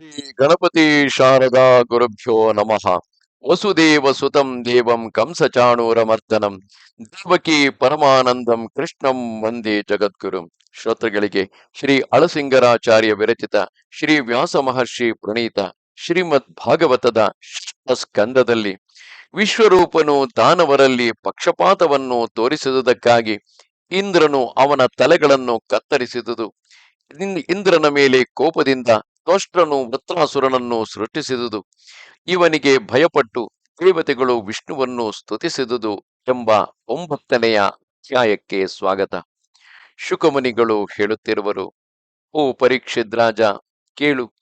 ಶ್ರೀ ಗಣಪತಿ ಶಾರದಾ ಗುರುಭ್ಯೋ ನಮಃ. ವಸುದೇವ ಸುತಂ ದೇವಂ ಕಂಸಚಾಣೂರಮರ್ದನಂ ದೇವಕಿ ಪರಮಾನಂದಂ ಕೃಷ್ಣಂ ವಂದೇ ಜಗದ್ಗುರು. ಶ್ರೋತೃಗಳಿಗೆ ಶ್ರೀ ಅಳಸಿಂಗರಾಚಾರ್ಯ ವಿರಚಿತ ಶ್ರೀ ವ್ಯಾಸ ಮಹರ್ಷಿ ಪ್ರಣೀತ ಶ್ರೀಮದ್ ಭಾಗವತದ ಸ್ಕಂದದಲ್ಲಿ ವಿಶ್ವರೂಪನು ದಾನವರಲ್ಲಿ ಪಕ್ಷಪಾತವನ್ನು ತೋರಿಸಿದುದಕ್ಕಾಗಿ ಇಂದ್ರನು ಅವನ ತಲೆಗಳನ್ನು ಕತ್ತರಿಸಿದುದು. ಇಂದ್ರನ ಮೇಲೆ ಕೋಪದಿಂದ ತ್ವಷ್ಟನು ವೃತ್ರಾಸುರನನ್ನು ಸೃಷ್ಟಿಸಿದುದು. ಇವನಿಗೆ ಭಯಪಟ್ಟು ದೇವತೆಗಳು ವಿಷ್ಣುವನ್ನು ಸ್ತುತಿಸಿದುದು ಎಂಬ ಒಂಬತ್ತನೆಯ ಅಧ್ಯಾಯಕ್ಕೆ ಸ್ವಾಗತ. ಶುಕಮುನಿಗಳು ಹೇಳುತ್ತಿರುವರು, ಓ ಪರೀಕ್ಷಿದ್ರಾಜ, ಕೇಳು.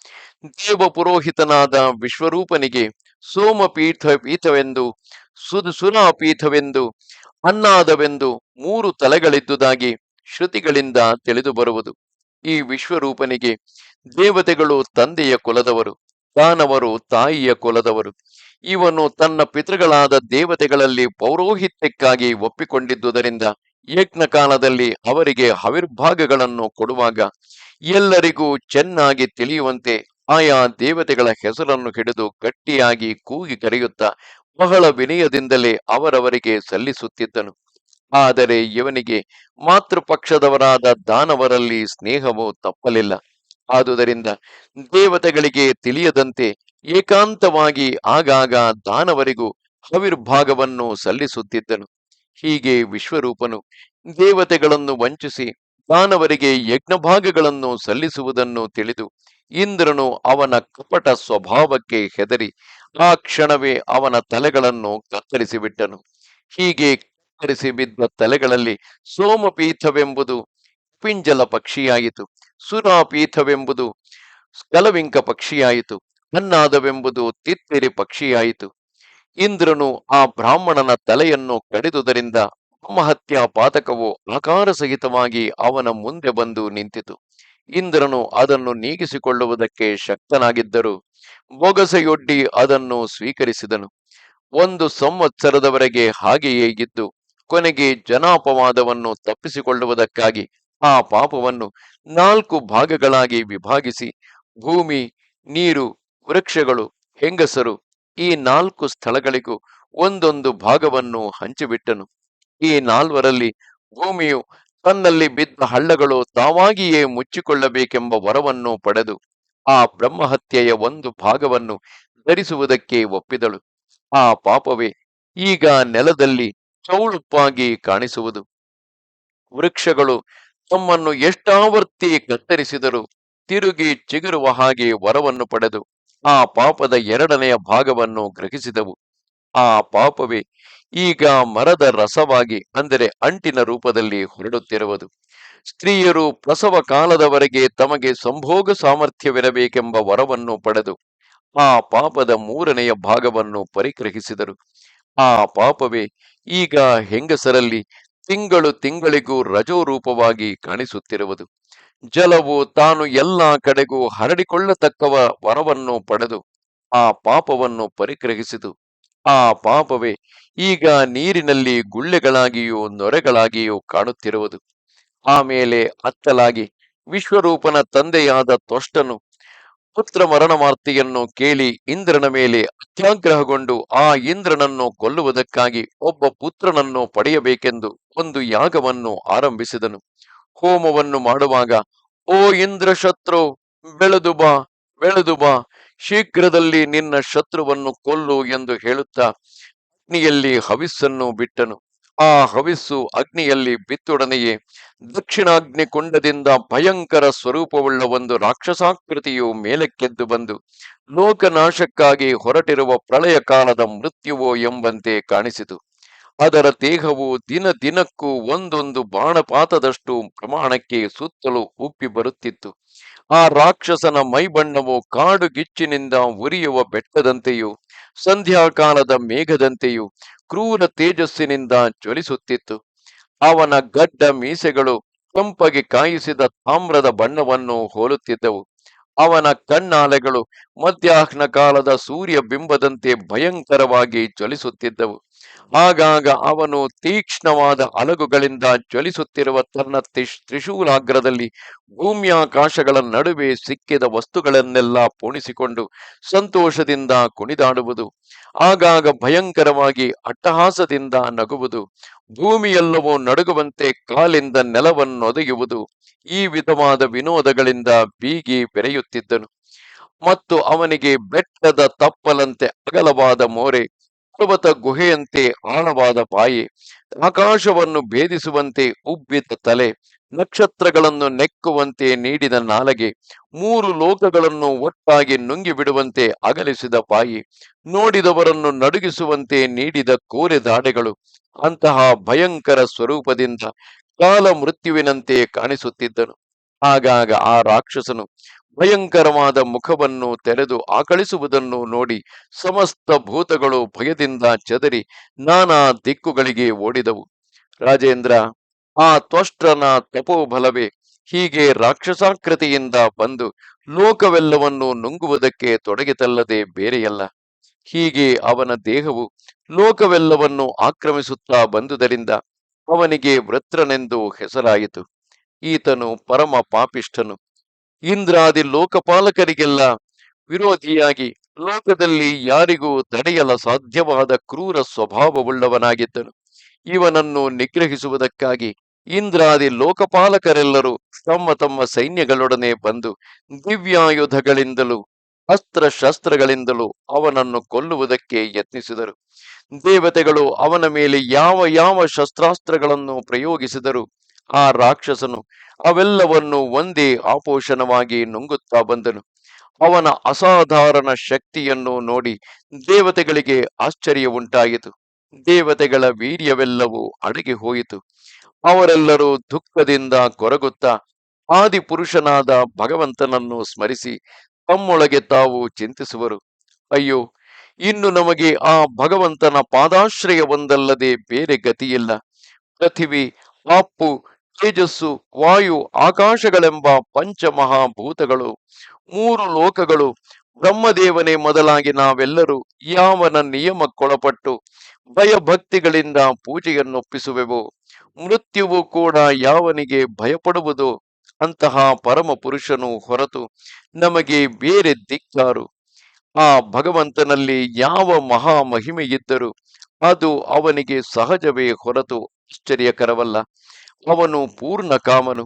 ದೇವ ಪುರೋಹಿತನಾದ ವಿಶ್ವರೂಪನಿಗೆ ಸೋಮಪೀಠ ಪೀಠವೆಂದು ಸುಧು ಅನ್ನಾದವೆಂದು ಮೂರು ತಲೆಗಳಿದ್ದುದಾಗಿ ಶ್ರುತಿಗಳಿಂದ ತಿಳಿದು ಬರುವುದು ಈ ವಿಶ್ವರೂಪನಿಗೆ ದೇವತೆಗಳು ತಂದೆಯ ಕುಲದವರು ದಾನವರು ತಾಯಿಯ ಕುಲದವರು. ಇವನು ತನ್ನ ಪಿತೃಗಳಾದ ದೇವತೆಗಳಲ್ಲಿ ಪೌರೋಹಿತ್ಯಕ್ಕಾಗಿ ಒಪ್ಪಿಕೊಂಡಿದ್ದುದರಿಂದ ಯಜ್ಞ ಕಾಲದಲ್ಲಿ ಅವರಿಗೆ ಹವಿರ್ಭಾಗಗಳನ್ನು ಕೊಡುವಾಗ ಎಲ್ಲರಿಗೂ ಚೆನ್ನಾಗಿ ತಿಳಿಯುವಂತೆ ಆಯಾ ದೇವತೆಗಳ ಹೆಸರನ್ನು ಹಿಡಿದು ಗಟ್ಟಿಯಾಗಿ ಕೂಗಿ ಕರೆಯುತ್ತಾ ಬಹಳ ವಿನಯದಿಂದಲೇ ಅವರವರಿಗೆ ಸಲ್ಲಿಸುತ್ತಿದ್ದನು. ಆದರೆ ಇವನಿಗೆ ಮಾತೃಪಕ್ಷದವರಾದ ದಾನವರಲ್ಲಿ ಸ್ನೇಹವು ತಪ್ಪಲಿಲ್ಲ. ಆದುದರಿಂದ ದೇವತೆಗಳಿಗೆ ತಿಳಿಯದಂತೆ ಏಕಾಂತವಾಗಿ ಆಗಾಗ ದಾನವರಿಗೂ ಹವಿರ್ಭಾಗವನ್ನು ಸಲ್ಲಿಸುತ್ತಿದ್ದನು. ಹೀಗೆ ವಿಶ್ವರೂಪನು ದೇವತೆಗಳನ್ನು ವಂಚಿಸಿ ದಾನವರಿಗೆ ಯಜ್ಞಭಾಗಗಳನ್ನು ಸಲ್ಲಿಸುವುದನ್ನು ತಿಳಿದು ಇಂದ್ರನು ಅವನ ಕಪಟ ಸ್ವಭಾವಕ್ಕೆ ಹೆದರಿ ಆ ಕ್ಷಣವೇ ಅವನ ತಲೆಗಳನ್ನು ಕತ್ತರಿಸಿಬಿಟ್ಟನು. ಹೀಗೆ ಕತ್ತರಿಸಿ ಬಿದ್ದ ತಲೆಗಳಲ್ಲಿ ಸೋಮಪೀಠವೆಂಬುದು ಪಿಂಜಲ ಪಕ್ಷಿಯಾಯಿತು. ಸುರಾಪೀಠವೆಂಬುದು ಸ್ಕಲವಿಂಕ ಪಕ್ಷಿಯಾಯಿತು. ಅನ್ನಾದವೆಂಬುದು ತಿತ್ತಿರಿ ಪಕ್ಷಿಯಾಯಿತು. ಇಂದ್ರನು ಆ ಬ್ರಾಹ್ಮಣನ ತಲೆಯನ್ನು ಕಡಿದುದರಿಂದ ಆತ್ಮಹತ್ಯಾ ಪಾತಕವು ಆಕಾರ ಸಹಿತವಾಗಿ ಅವನ ಮುಂದೆ ಬಂದು ನಿಂತಿತು. ಇಂದ್ರನು ಅದನ್ನು ನೀಗಿಸಿಕೊಳ್ಳುವುದಕ್ಕೆ ಶಕ್ತನಾಗಿದ್ದರೂ. ಬೊಗಸೆಯೊಡ್ಡಿ ಅದನ್ನು ಸ್ವೀಕರಿಸಿದನು. ಒಂದು ಸಂವತ್ಸರದವರೆಗೆ ಹಾಗೆಯೇ ಇದ್ದು ಕೊನೆಗೆ ಜನಾಪವಾದವನ್ನು ತಪ್ಪಿಸಿಕೊಳ್ಳುವುದಕ್ಕಾಗಿ ಆ ಪಾಪವನ್ನು ನಾಲ್ಕು ಭಾಗಗಳಾಗಿ ವಿಭಾಗಿಸಿ ಭೂಮಿ, ನೀರು, ವೃಕ್ಷಗಳು, ಹೆಂಗಸರು ಈ ನಾಲ್ಕು ಸ್ಥಳಗಳಿಗೂ ಒಂದೊಂದು ಭಾಗವನ್ನು ಹಂಚಿಬಿಟ್ಟನು. ಈ ನಾಲ್ವರಲ್ಲಿ ಭೂಮಿಯು ತನ್ನಲ್ಲಿ ಬಿದ್ದ ಹಳ್ಳಗಳು ತಾವಾಗಿಯೇ ಮುಚ್ಚಿಕೊಳ್ಳಬೇಕೆಂಬ ವರವನ್ನು ಪಡೆದು ಆ ಬ್ರಹ್ಮಹತ್ಯೆಯ ಒಂದು ಭಾಗವನ್ನು ಧರಿಸುವುದಕ್ಕೆ ಒಪ್ಪಿದಳು. ಆ ಪಾಪವೇ ಈಗ ನೆಲದಲ್ಲಿ ಚೌಳುಪ್ಪಾಗಿ ಕಾಣಿಸುವುದು. ವೃಕ್ಷಗಳು ತಮ್ಮನ್ನು ಎಷ್ಟಾವರ್ತಿ ಕತ್ತರಿಸಿದರು ತಿರುಗಿ ಚಿಗುರುವ ಹಾಗೆ ವರವನ್ನು ಪಡೆದು ಆ ಪಾಪದ ಎರಡನೆಯ ಭಾಗವನ್ನು ಗ್ರಹಿಸಿದವು. ಆ ಪಾಪವೇ ಈಗ ಮರದ ರಸವಾಗಿ ಅಂದರೆ ಅಂಟಿನ ರೂಪದಲ್ಲಿ ಹೊರಡುತ್ತಿರುವುದು. ಸ್ತ್ರೀಯರು ಪ್ರಸವ ಕಾಲದವರೆಗೆ ತಮಗೆ ಸಂಭೋಗ ಸಾಮರ್ಥ್ಯವಿರಬೇಕೆಂಬ ವರವನ್ನು ಪಡೆದು ಆ ಪಾಪದ ಮೂರನೆಯ ಭಾಗವನ್ನು ಪರಿಗ್ರಹಿಸಿದರು. ಆ ಪಾಪವೇ ಈಗ ಹೆಂಗಸರಲ್ಲಿ ತಿಂಗಳು ತಿಂಗಳಿಗೂ ರಜೋರೂಪವಾಗಿ ಕಾಣಿಸುತ್ತಿರುವುದು. ಜಲವು ತಾನು ಎಲ್ಲ ಕಡೆಗೂ ಹರಡಿಕೊಳ್ಳತಕ್ಕವ ವರವನ್ನು ಪಡೆದು ಆ ಪಾಪವನ್ನು ಪರಿಗ್ರಹಿಸಿತು. ಆ ಪಾಪವೇ ಈಗ ನೀರಿನಲ್ಲಿ ಗುಳ್ಳೆಗಳಾಗಿಯೂ ನೊರೆಗಳಾಗಿಯೂ ಕಾಣುತ್ತಿರುವುದು. ಆಮೇಲೆ ಅತ್ತಲಾಗಿ ವಿಶ್ವರೂಪನ ತಂದೆಯಾದ ತ್ವಷ್ಟನು ಪುತ್ರ ಮರಣ ಮಾರ್ತಿಯನ್ನು ಕೇಳಿ ಇಂದ್ರನ ಮೇಲೆ ಅತ್ಯಾಗ್ರಹಗೊಂಡು ಆ ಇಂದ್ರನನ್ನು ಕೊಲ್ಲುವುದಕ್ಕಾಗಿ ಒಬ್ಬ ಪುತ್ರನನ್ನು ಪಡೆಯಬೇಕೆಂದು ಒಂದು ಯಾಗವನ್ನು ಆರಂಭಿಸಿದನು. ಹೋಮವನ್ನು ಮಾಡುವಾಗ, ಓ ಇಂದ್ರ ಶತ್ರು ಬೆಳೆದು ಬಾ ಬೆಳೆದು ಬಾ, ಶೀಘ್ರದಲ್ಲಿ ನಿನ್ನ ಶತ್ರುವನ್ನು ಕೊಲ್ಲು ಎಂದು ಹೇಳುತ್ತಾ ಅಗ್ನಿಯಲ್ಲಿ ಹವಿಸ್ಸನ್ನು ಬಿಟ್ಟನು. ಆ ಹವಿಸ್ಸು ಅಗ್ನಿಯಲ್ಲಿ ಬಿತ್ತೊಡನೆಯೇ. ದಕ್ಷಿಣಾಗ್ನಿ ಕುಂಡದಿಂದ ಭಯಂಕರ ಸ್ವರೂಪವುಳ್ಳ ಒಂದು ರಾಕ್ಷಸಾಕೃತಿಯು ಮೇಲಕ್ಕೆದ್ದು ಬಂದು, ಲೋಕನಾಶಕ್ಕಾಗಿ ಹೊರಟಿರುವ ಪ್ರಳಯ ಕಾಲದ ಮೃತ್ಯುವೋ ಎಂಬಂತೆ ಕಾಣಿಸಿತು. ಅದರ ದೇಹವು ದಿನ ದಿನಕ್ಕೂ ಒಂದೊಂದು ಬಾಣಪಾತದಷ್ಟು ಪ್ರಮಾಣಕ್ಕೆ ಸುತ್ತಲೂ ಉಪ್ಪಿ ಬರುತ್ತಿತ್ತು. ಆ ರಾಕ್ಷಸನ ಮೈಬಣ್ಣವು ಕಾಡುಗಿಚ್ಚಿನಿಂದ ಉರಿಯುವ ಬೆಟ್ಟದಂತೆಯೂ, ಸಂಧ್ಯಾಕಾಲದ ಮೇಘದಂತೆಯೂ ಕ್ರೂರ ತೇಜಸ್ಸಿನಿಂದ ಜ್ವಲಿಸುತ್ತಿತ್ತು. ಅವನ ಗಡ್ಡ ಮೀಸೆಗಳು ಕೆಂಪಗೆ ಕಾಯಿಸಿದ ತಾಮ್ರದ ಬಣ್ಣವನ್ನು ಹೋಲುತ್ತಿದ್ದವು. ಅವನ ಕಣ್ಣಾಲೆಗಳು ಮಧ್ಯಾಹ್ನ ಕಾಲದ ಸೂರ್ಯ ಬಿಂಬದಂತೆ ಭಯಂಕರವಾಗಿ ಜ್ವಲಿಸುತ್ತಿದ್ದವು. ಆಗಾಗ ಅವನು ತೀಕ್ಷ್ಣವಾದ ಅಲಗುಗಳಿಂದ ಜ್ವಲಿಸುತ್ತಿರುವ ತನ್ನ ತ್ರಿಶ್- ತ್ರಿಶೂಲಾಗ್ರದಲ್ಲಿ ಭೂಮ್ಯಾಕಾಶಗಳ ನಡುವೆ ಸಿಕ್ಕಿದ ವಸ್ತುಗಳನ್ನೆಲ್ಲ ಪೋಣಿಸಿಕೊಂಡು ಸಂತೋಷದಿಂದ ಕುಣಿದಾಡುವುದು, ಆಗಾಗ ಭಯಂಕರವಾಗಿ ಅಟ್ಟಹಾಸದಿಂದ ನಗುವುದು, ಭೂಮಿಯೆಲ್ಲವೂ ನಡುಗುವಂತೆ ಕಾಲಿಂದ ನೆಲವನ್ನೊದೆಯುವುದು, ಈ ವಿಧವಾದ ವಿನೋದಗಳಿಂದ ಬೀಗಿ ಬೆರೆಯುತ್ತಿದ್ದನು. ಮತ್ತು ಅವನಿಗೆ ಬೆಟ್ಟದ ತಪ್ಪಲಂತೆ ಅಗಲವಾದ ಮೋರೆ ಪರ್ವತ ಗುಹೆಯಂತೆ ಆಳವಾದ ಬಾಯಿ, ಆಕಾಶವನ್ನು ಭೇದಿಸುವಂತೆ ಉಬ್ಬಿದ ತಲೆ, ನಕ್ಷತ್ರಗಳನ್ನು ನೆಕ್ಕುವಂತೆ ನೀಡಿದ ನಾಲಗೆ, ಮೂರು ಲೋಕಗಳನ್ನು ಒಟ್ಟಾಗಿ ನುಂಗಿ ಬಿಡುವಂತೆ ಅಗಲಿಸಿದ ಬಾಯಿ, ನೋಡಿದವರನ್ನು ನಡುಗಿಸುವಂತೆ ನೀಡಿದ ಕೋರೆ ದಾಡೆಗಳು, ಅಂತಹ ಭಯಂಕರ ಸ್ವರೂಪದಿಂದ ಕಾಲ ಮೃತ್ಯುವಿನಂತೆ ಕಾಣಿಸುತ್ತಿದ್ದನು. ಆಗಾಗ ಆ ರಾಕ್ಷಸನು ಭಯಂಕರವಾದ ಮುಖವನ್ನು ತೆರೆದು ಆಕಳಿಸುವುದನ್ನು ನೋಡಿ ಸಮಸ್ತ ಭೂತಗಳು ಭಯದಿಂದ ಚದರಿ ನಾನಾ ದಿಕ್ಕುಗಳಿಗೆ ಓಡಿದವು. ರಾಜೇಂದ್ರ, ಆ ತ್ವಷ್ಟ್ರನ ತಪೋಬಲವೇ ಹೀಗೆ ರಾಕ್ಷಸಾಕೃತಿಯಿಂದ ಬಂದು ಲೋಕವೆಲ್ಲವನ್ನು ನುಂಗುವುದಕ್ಕೆ ತೊಡಗಿತಲ್ಲದೆ ಬೇರೆಯಲ್ಲ. ಹೀಗೆ ಅವನ ದೇಹವು ಲೋಕವೆಲ್ಲವನ್ನು ಆಕ್ರಮಿಸುತ್ತಾ ಬಂದುದರಿಂದ ಅವನಿಗೆ ವೃತ್ರನೆಂದು ಹೆಸರಾಯಿತು. ಈತನು ಪರಮ ಪಾಪಿಷ್ಠನು. ಇಂದ್ರಾದಿ ಲೋಕಪಾಲಕರಿಗೆಲ್ಲ ವಿರೋಧಿಯಾಗಿ ಲೋಕದಲ್ಲಿ ಯಾರಿಗೂ ತಡೆಯಲ ಸಾಧ್ಯವಾದ ಕ್ರೂರ ಸ್ವಭಾವವುಳ್ಳವನಾಗಿದ್ದನು. ಇವನನ್ನು ನಿಗ್ರಹಿಸುವುದಕ್ಕಾಗಿ ಇಂದ್ರಾದಿ ಲೋಕಪಾಲಕರೆಲ್ಲರೂ ತಮ್ಮ ತಮ್ಮ ಸೈನ್ಯಗಳೊಡನೆ ಬಂದು ದಿವ್ಯಾಯುಧಗಳಿಂದಲೂ ಅಸ್ತ್ರಶಸ್ತ್ರಗಳಿಂದಲೂ ಅವನನ್ನು ಕೊಲ್ಲುವುದಕ್ಕೆ ಯತ್ನಿಸಿದರು. ದೇವತೆಗಳು ಅವನ ಮೇಲೆ ಯಾವ ಯಾವ ಶಸ್ತ್ರಾಸ್ತ್ರಗಳನ್ನು ಪ್ರಯೋಗಿಸಿದರು ಆ ರಾಕ್ಷಸನು ಅವೆಲ್ಲವನ್ನು ಒಂದೇ ಆಪೋಷಣವಾಗಿ ನುಂಗುತ್ತಾ ಬಂದನು. ಅವನ ಅಸಾಧಾರಣ ಶಕ್ತಿಯನ್ನು ನೋಡಿ ದೇವತೆಗಳಿಗೆ ಆಶ್ಚರ್ಯ ಉಂಟಾಯಿತು. ದೇವತೆಗಳ ವೀರ್ಯವೆಲ್ಲವೂ ಅಡಗಿ ಹೋಯಿತು. ಅವರೆಲ್ಲರೂ ದುಃಖದಿಂದ ಕೊರಗುತ್ತಾ ಆದಿಪುರುಷನಾದ ಭಗವಂತನನ್ನು ಸ್ಮರಿಸಿ ತಮ್ಮೊಳಗೆ ತಾವು ಚಿಂತಿಸುವರು. ಅಯ್ಯೋ, ಇನ್ನು ನಮಗೆ ಆ ಭಗವಂತನ ಪಾದಾಶ್ರಯವೊಂದಲ್ಲದೆ ಬೇರೆ ಗತಿಯಿಲ್ಲ. ಪೃಥಿವಿ ಆಪ್ಪು ತೇಜಸ್ಸು, ವಾಯು, ಆಕಾಶಗಳೆಂಬ ಪಂಚಮಹಾಭೂತಗಳು, ಮೂರು ಲೋಕಗಳು, ಬ್ರಹ್ಮದೇವನೇ ಮೊದಲಾಗಿ ನಾವೆಲ್ಲರೂ ಯಾವನ ನಿಯಮಕ್ಕೊಳಪಟ್ಟು ಭಯಭಕ್ತಿಗಳಿಂದ ಪೂಜೆಯನ್ನೊಪ್ಪಿಸುವೆವು, ಮೃತ್ಯುವು ಕೂಡ ಯಾವನಿಗೆ ಭಯಪಡುವುದು ಅಂತಹ ಪರಮ ಪುರುಷನು ಹೊರತು ನಮಗೆ ಬೇರೆ ದಿಕ್ಕಾರು. ಆ ಭಗವಂತನಲ್ಲಿ ಯಾವ ಮಹಾ ಮಹಿಮೆಯಿದ್ದರೂ ಅದು ಅವನಿಗೆ ಸಹಜವೇ ಹೊರತು ಆಶ್ಚರ್ಯಕರವಲ್ಲ. ಅವನು ಪೂರ್ಣ ಕಾಮನು,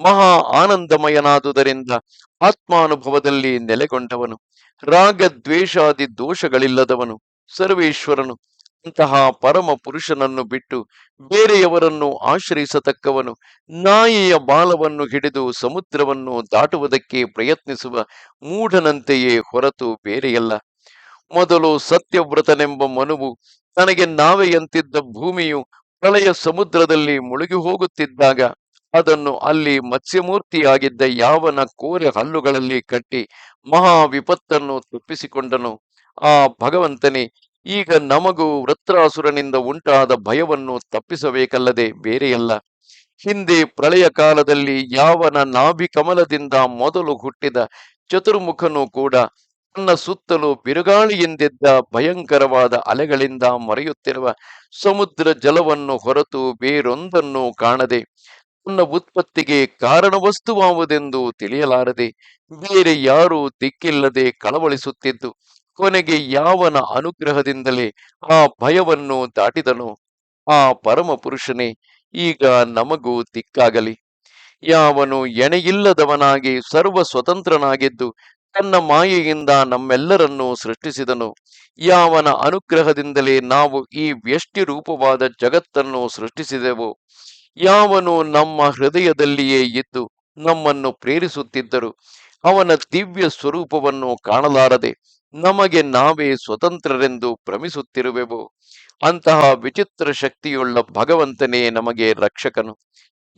ಮಹಾ ಆನಂದಮಯನಾದುದರಿಂದ ಆತ್ಮಾನುಭವದಲ್ಲಿ ನೆಲೆಗೊಂಡವನು. ರಾಗ ದ್ವೇಷಾದಿ ದೋಷಗಳಿಲ್ಲದವನು ಸರ್ವೇಶ್ವರನು. ಅಂತಹ ಪರಮ ಪುರುಷನನ್ನು ಬಿಟ್ಟು ಬೇರೆಯವರನ್ನು ಆಶ್ರಯಿಸತಕ್ಕವನು, ನಾಯಿಯ ಬಾಲವನ್ನು ಹಿಡಿದು ಸಮುದ್ರವನ್ನು ದಾಟುವುದಕ್ಕೆ ಪ್ರಯತ್ನಿಸುವ ಮೂಢನಂತೆಯೇ ಹೊರತು ಬೇರೆಯಲ್ಲ. ಮೊದಲು ಸತ್ಯವ್ರತನೆಂಬ ಮನುವು ತನಗೆ ನಾವೆಯಂತಿದ್ದ ಭೂಮಿಯು ಪ್ರಳಯ ಸಮುದ್ರದಲ್ಲಿ ಮುಳುಗಿ ಹೋಗುತ್ತಿದ್ದಾಗ ಅದನ್ನು ಅಲ್ಲಿ ಮತ್ಸ್ಯಮೂರ್ತಿಯಾಗಿದ್ದ ಯಾವನ ಕೋರೆ ಹಲ್ಲುಗಳಲ್ಲಿ ಕಟ್ಟಿ ಮಹಾ ವಿಪತ್ತನ್ನು ತಪ್ಪಿಸಿಕೊಂಡನು. ಆ ಭಗವಂತನೇ, ಈಗ ನಮಗೂ ವೃತ್ರಾಸುರನಿಂದ ಉಂಟಾದ ಭಯವನ್ನು ತಪ್ಪಿಸಬೇಕಲ್ಲದೆ ಬೇರೆಯಲ್ಲ. ಹಿಂದೆ ಪ್ರಳಯ ಕಾಲದಲ್ಲಿ ಯಾವನ ನಾಭಿ ಕಮಲದಿಂದ ಮೊದಲು ಹುಟ್ಟಿದ ಚತುರ್ಮುಖನು ಕೂಡ ತನ್ನ ಸುತ್ತಲೂ ಬಿರುಗಾಳಿಯಿಂದಿದ್ದ ಭಯಂಕರವಾದ ಅಲೆಗಳಿಂದ ಮರೆಯುತ್ತಿರುವ ಸಮುದ್ರ ಜಲವನ್ನು ಹೊರತು ಬೇರೊಂದನ್ನು ಕಾಣದೆ ತನ್ನ ಉತ್ಪತ್ತಿಗೆ ಕಾರಣ ವಸ್ತುವಾವುದೆಂದು ತಿಳಿಯಲಾರದೆ, ಬೇರೆ ಯಾರೂ ದಿಕ್ಕಿಲ್ಲದೆ ಕಳವಳಿಸುತ್ತಿದ್ದು, ಕೊನೆಗೆ ಯಾವನ ಅನುಗ್ರಹದಿಂದಲೇ ಆ ಭಯವನ್ನು ದಾಟಿದನು. ಆ ಪರಮ ಪುರುಷನೇ ಈಗ ನಮಗೂ ದಿಕ್ಕಾಗಲಿ. ಯಾವನು ಎಣೆಯಿಲ್ಲದವನಾಗಿ ಸರ್ವ ಸ್ವತಂತ್ರನಾಗಿದ್ದು ತನ್ನ ಮಾಯೆಯಿಂದ ನಮ್ಮೆಲ್ಲರನ್ನೂ ಸೃಷ್ಟಿಸಿದನು. ಯಾವನ ಅನುಗ್ರಹದಿಂದಲೇ ನಾವು ಈ ವ್ಯಷ್ಟಿ ರೂಪವಾದ ಜಗತ್ತನ್ನು ಸೃಷ್ಟಿಸಿದೆವು. ಯಾವನು ನಮ್ಮ ಹೃದಯದಲ್ಲಿಯೇ ಇದ್ದು ನಮ್ಮನ್ನು ಪ್ರೇರಿಸುತ್ತಿದ್ದರು. ಅವನ ದಿವ್ಯ ಸ್ವರೂಪವನ್ನು ಕಾಣಲಾರದೆ ನಮಗೆ ನಾವೇ ಸ್ವತಂತ್ರರೆಂದು ಭ್ರಮಿಸುತ್ತಿರುವೆವು. ಅಂತಹ ವಿಚಿತ್ರ ಶಕ್ತಿಯುಳ್ಳ ಭಗವಂತನೇ ನಮಗೆ ರಕ್ಷಕನು.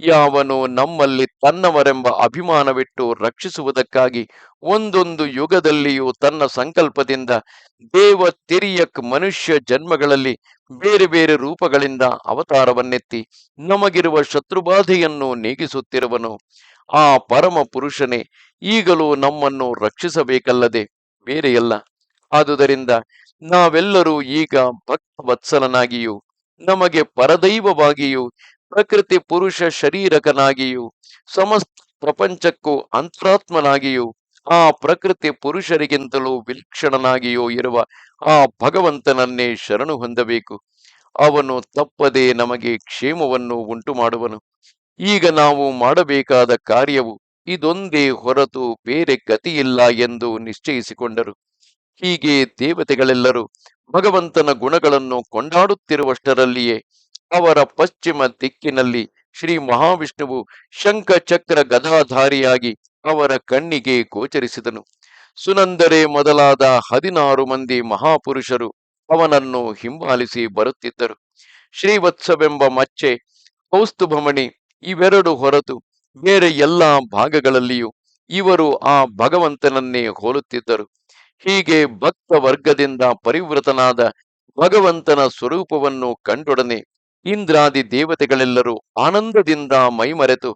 ಯಾವನು ನಮ್ಮಲ್ಲಿ ತನ್ನವರೆಂಬ ಅಭಿಮಾನವಿಟ್ಟು ರಕ್ಷಿಸುವುದಕ್ಕಾಗಿ ಒಂದೊಂದು ಯುಗದಲ್ಲಿಯೂ ತನ್ನ ಸಂಕಲ್ಪದಿಂದ ದೇವ ತಿರಿಯಕ್ ಮನುಷ್ಯ ಜನ್ಮಗಳಲ್ಲಿ ಬೇರೆ ಬೇರೆ ರೂಪಗಳಿಂದ ಅವತಾರವನ್ನೆತ್ತಿ ನಮಗಿರುವ ಶತ್ರುಬಾಧೆಯನ್ನು ನೀಗಿಸುತ್ತಿರುವನು. ಆ ಪರಮ ಪುರುಷನೇ ಈಗಲೂ ನಮ್ಮನ್ನು ರಕ್ಷಿಸಬೇಕಲ್ಲದೆ ಬೇರೆಯಲ್ಲ. ಆದುದರಿಂದ ನಾವೆಲ್ಲರೂ ಈಗ ಭಕ್ತ ವತ್ಸಲನಾಗಿಯೂ ನಮಗೆ ಪರದೈವವಾಗಿಯೂ ಪ್ರಕೃತಿ ಪುರುಷ ಶರೀರಕನಾಗಿಯೂ, ಸಮಸ್ತ ಪ್ರಪಂಚಕ್ಕೂ ಅಂತರಾತ್ಮನಾಗಿಯೂ, ಆ ಪ್ರಕೃತಿ ಪುರುಷರಿಗಿಂತಲೂ ವಿಲಕ್ಷಣನಾಗಿಯೂ ಇರುವ ಆ ಭಗವಂತನನ್ನೇ ಶರಣು ಹೊಂದಬೇಕು. ಅವನು ತಪ್ಪದೆ ನಮಗೆ ಕ್ಷೇಮವನ್ನು ಉಂಟು ಮಾಡುವನು ಈಗ ನಾವು ಮಾಡಬೇಕಾದ ಕಾರ್ಯವು ಇದೊಂದೇ ಹೊರತು ಬೇರೆ ಗತಿಯಿಲ್ಲ ಎಂದು ನಿಶ್ಚಯಿಸಿಕೊಂಡರು. ಹೀಗೆ ದೇವತೆಗಳೆಲ್ಲರೂ ಭಗವಂತನ ಗುಣಗಳನ್ನು ಕೊಂಡಾಡುತ್ತಿರುವಷ್ಟರಲ್ಲಿಯೇ ಅವರ ಪಶ್ಚಿಮ ದಿಕ್ಕಿನಲ್ಲಿ ಶ್ರೀ ಮಹಾವಿಷ್ಣುವು ಶಂಖ ಚಕ್ರ ಗದಾಧಾರಿಯಾಗಿ ಅವರ ಕಣ್ಣಿಗೆ ಗೋಚರಿಸಿದನು. ಸುನಂದರೆ ಮೊದಲಾದ ಹದಿನಾರು ಮಂದಿ ಮಹಾಪುರುಷರು ಅವನನ್ನು ಹಿಂಬಾಲಿಸಿ ಬರುತ್ತಿದ್ದರು. ಶ್ರೀವತ್ಸವೆಂಬ ಮಚ್ಚೆ, ಕೌಸ್ತುಭಮಣಿ ಇವೆರಡು ಹೊರತು ಬೇರೆ ಎಲ್ಲ ಭಾಗಗಳಲ್ಲಿಯೂ ಇವರು ಆ ಭಗವಂತನನ್ನೇ ಹೋಲುತ್ತಿದ್ದರು. ಹೀಗೆ ಭಕ್ತ ವರ್ಗದಿಂದ ಪರಿವೃತನಾದ ಭಗವಂತನ ಸ್ವರೂಪವನ್ನು ಕಂಡೊಡನೆ ಇಂದ್ರಾದಿ ದೇವತೆಗಳೆಲ್ಲರೂ ಆನಂದದಿಂದ ಮೈಮರೆತು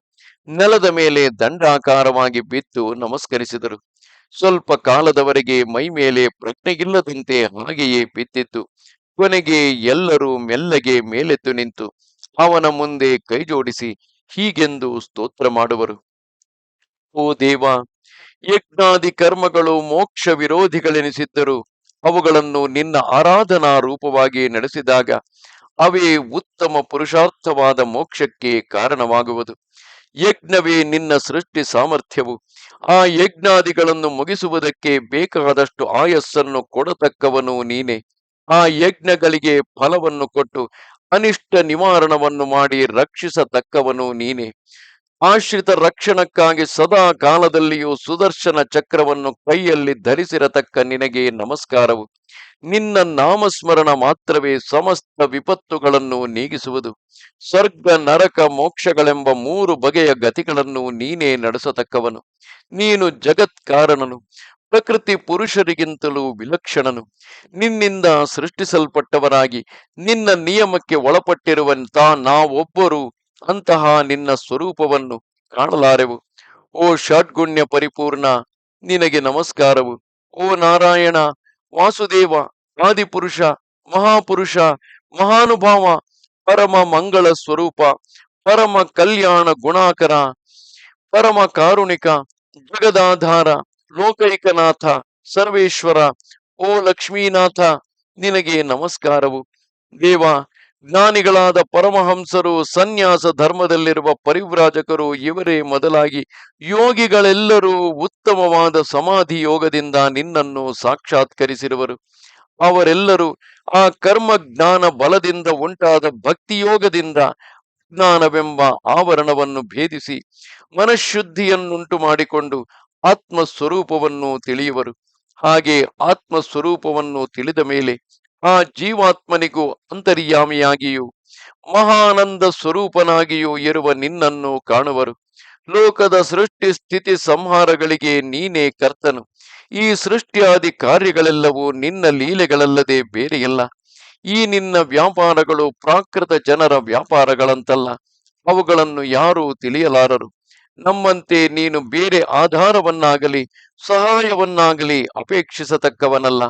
ನೆಲದ ಮೇಲೆ ದಂಡಾಕಾರವಾಗಿ ಬಿದ್ದು ನಮಸ್ಕರಿಸಿದರು. ಸ್ವಲ್ಪ ಕಾಲದವರೆಗೆ ಮೈ ಮೇಲೆ ಪ್ರಜ್ಞೆಗಿಲ್ಲದಂತೆ ಹಾಗೆಯೇ ಬಿದ್ದಿತ್ತು. ಕೊನೆಗೆ ಎಲ್ಲರೂ ಮೆಲ್ಲಗೆ ಮೇಲೆತ್ತು ನಿಂತು ಅವನ ಮುಂದೆ ಕೈಜೋಡಿಸಿ ಹೀಗೆಂದು ಸ್ತೋತ್ರ ಮಾಡುವರು. ಓ ದೇವ, ಯಜ್ಞಾದಿ ಕರ್ಮಗಳು ಮೋಕ್ಷ ವಿರೋಧಿಗಳೆನಿಸಿದ್ದರು ಅವುಗಳನ್ನು ನಿನ್ನ ಆರಾಧನಾ ರೂಪವಾಗಿ ನಡೆಸಿದಾಗ ಅವೇ ಉತ್ತಮ ಪುರುಷಾರ್ಥವಾದ ಮೋಕ್ಷಕ್ಕೆ ಕಾರಣವಾಗುವುದು. ಯಜ್ಞವೇ ನಿನ್ನ ಸೃಷ್ಟಿ ಸಾಮರ್ಥ್ಯವು. ಆ ಯಜ್ಞಾದಿಗಳನ್ನು ಮುಗಿಸುವುದಕ್ಕೆ ಬೇಕಾದಷ್ಟು ಆಯಸ್ಸನ್ನು ಕೊಡತಕ್ಕವನು ನೀನೆ. ಆ ಯಜ್ಞಗಳಿಗೆ ಫಲವನ್ನು ಕೊಟ್ಟು ಅನಿಷ್ಟ ನಿವಾರಣವನ್ನು ಮಾಡಿ ರಕ್ಷಿಸತಕ್ಕವನು ನೀನೆ. ಆಶ್ರಿತ ರಕ್ಷಣಕ್ಕಾಗಿ ಸದಾ ಕಾಲದಲ್ಲಿಯೂ ಸುದರ್ಶನ ಚಕ್ರವನ್ನು ಕೈಯಲ್ಲಿ ಧರಿಸಿರತಕ್ಕ ನಿನಗೆ ನಮಸ್ಕಾರವು. ನಿನ್ನ ನಾಮಸ್ಮರಣ ಮಾತ್ರವೇ ಸಮಸ್ತ ವಿಪತ್ತುಗಳನ್ನು ನೀಗಿಸುವುದು. ಸ್ವರ್ಗ, ನರಕ, ಮೋಕ್ಷಗಳೆಂಬ ಮೂರು ಬಗೆಯ ಗತಿಗಳನ್ನು ನೀನೇ ನಡೆಸತಕ್ಕವನು. ನೀನು ಜಗತ್ಕಾರಣನು, ಪ್ರಕೃತಿ ಪುರುಷರಿಗಿಂತಲೂ ವಿಲಕ್ಷಣನು. ನಿನ್ನಿಂದ ಸೃಷ್ಟಿಸಲ್ಪಟ್ಟವರಾಗಿ, ನಿನ್ನ ನಿಯಮಕ್ಕೆ ಒಳಪಟ್ಟಿರುವಂತ ನಾವೊಬ್ಬರು, ಅಂತಹ ನಿನ್ನ ಸ್ವರೂಪವನ್ನು ಕಾಣಲಾರೆವು. ಓ ಷಡ್ಗುಣ್ಯ ಪರಿಪೂರ್ಣ, ನಿನಗೆ ನಮಸ್ಕಾರವು. ಓ ನಾರಾಯಣ ವಾಸುದೇವ, ಆದಿಪುರುಷ, ಮಹಾಪುರುಷ, ಮಹಾನುಭಾವ, ಪರಮ ಮಂಗಳ ಸ್ವರೂಪ, ಪರಮ ಕಲ್ಯಾಣ ಗುಣಾಕರ, ಪರಮ ಕಾರುಣಿಕ, ಜಗದಾಧಾರ, ಲೋಕೈಕನಾಥ, ಸರ್ವೇಶ್ವರ, ಓ ಲಕ್ಷ್ಮೀನಾಥ, ನಿನಗೆ ನಮಸ್ಕಾರವು. ದೇವ ಜ್ಞಾನಿಗಳಾದ ಪರಮಹಂಸರು ಸನ್ಯಾಸ ಧರ್ಮದಲ್ಲಿರುವ ಪರಿವ್ರಾಜಕರು ಇವರೇ ಮೊದಲಾಗಿ. ಯೋಗಿಗಳೆಲ್ಲರೂ ಉತ್ತಮವಾದ ಸಮಾಧಿ ಯೋಗದಿಂದ ನಿನ್ನನ್ನು ಸಾಕ್ಷಾತ್ಕರಿಸಿರುವರು. ಅವರೆಲ್ಲರೂ ಆ ಕರ್ಮ ಜ್ಞಾನ ಬಲದಿಂದ ಉಂಟಾದ ಭಕ್ತಿಯೋಗದಿಂದ ಜ್ಞಾನವೆಂಬ ಆವರಣವನ್ನು ಭೇದಿಸಿ ಮನಃಶುದ್ಧಿಯನ್ನುಂಟು ಮಾಡಿಕೊಂಡು ಆತ್ಮ ಸ್ವರೂಪವನ್ನು ತಿಳಿಯುವರು. ಹಾಗೆ ಆತ್ಮ ಸ್ವರೂಪವನ್ನು ತಿಳಿದ ಮೇಲೆ ಆ ಜೀವಾತ್ಮನಿಗೂ ಅಂತರ್ಯಾಮಿಯಾಗಿಯೂ, ಮಹಾನಂದ ಸ್ವರೂಪನಾಗಿಯೂ ಇರುವ ನಿನ್ನನ್ನು ಕಾಣುವರು. ಲೋಕದ ಸೃಷ್ಟಿ ಸ್ಥಿತಿ ಸಂಹಾರಗಳಿಗೆ ನೀನೇ ಕರ್ತನು. ಈ ಸೃಷ್ಟಿಯಾದಿ ಕಾರ್ಯಗಳೆಲ್ಲವೂ ನಿನ್ನ ಲೀಲೆಗಳಲ್ಲದೆ ಬೇರೆಯಲ್ಲ. ಈ ನಿನ್ನ ವ್ಯಾಪಾರಗಳು ಪ್ರಾಕೃತ ಜನರ ವ್ಯಾಪಾರಗಳಂತಲ್ಲ. ಅವುಗಳನ್ನು ಯಾರೂ ತಿಳಿಯಲಾರರು. ನಮ್ಮಂತೆ ನೀನು ಬೇರೆ ಆಧಾರವನ್ನಾಗಲಿ, ಸಹಾಯವನ್ನಾಗಲಿ ಅಪೇಕ್ಷಿಸತಕ್ಕವನಲ್ಲ.